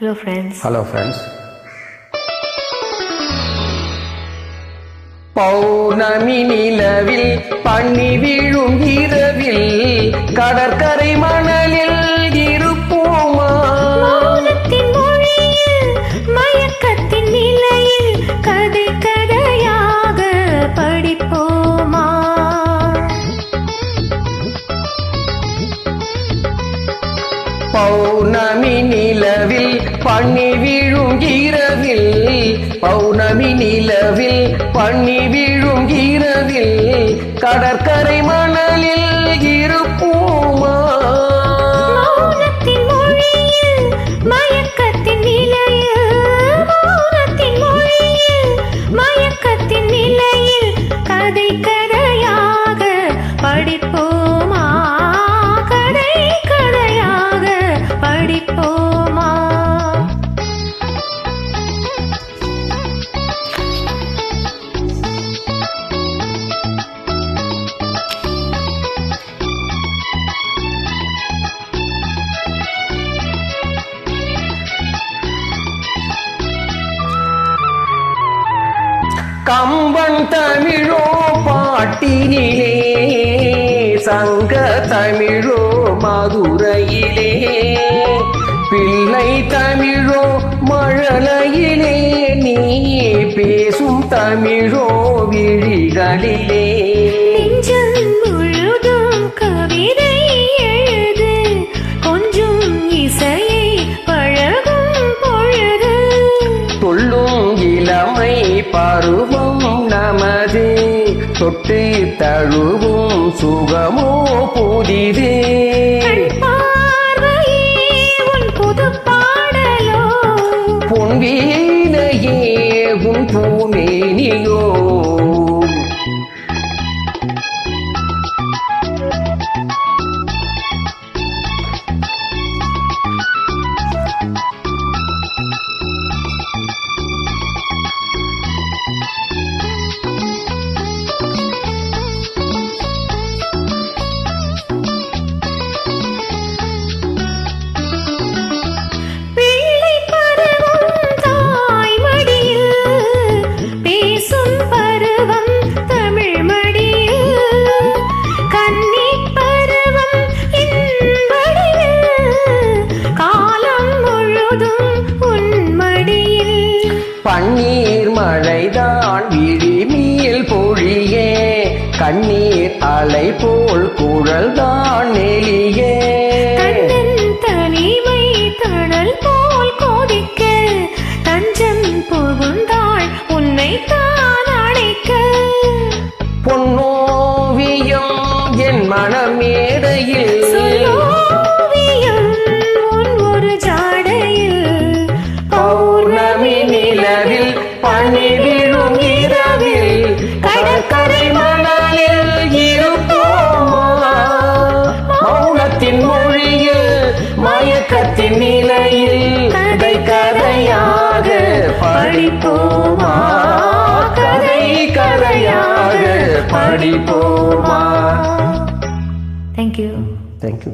Hello friends hello friends பௌர்ணமி நிலவில் பண்ணி விழும் இரவில் கடற்கரை மணலில் பௌர்ணமி நிலவில் பண்ணி விழும் இரவில் பௌர்ணமி நிலவில் பண்ணி விழும் இரவில் கடற்கரை கம்பன் தமிழோ பாட்டினிலே சங்க தமிழோ மதுரையிலே. பிள்ளை தமிழோ மழலையிலே நீ பேசும் தமிழோ விழிகளிலே. நெஞ்சம் தொட்டு தழுவும் சுகமோ புதிதே. பொன்வீனையே உன் பூமேனியோ. நீர் அலை போல் குழல்தான் நெளியே. படிப்போமா? கதை கதையாக படிப்போமா? Thank you thank you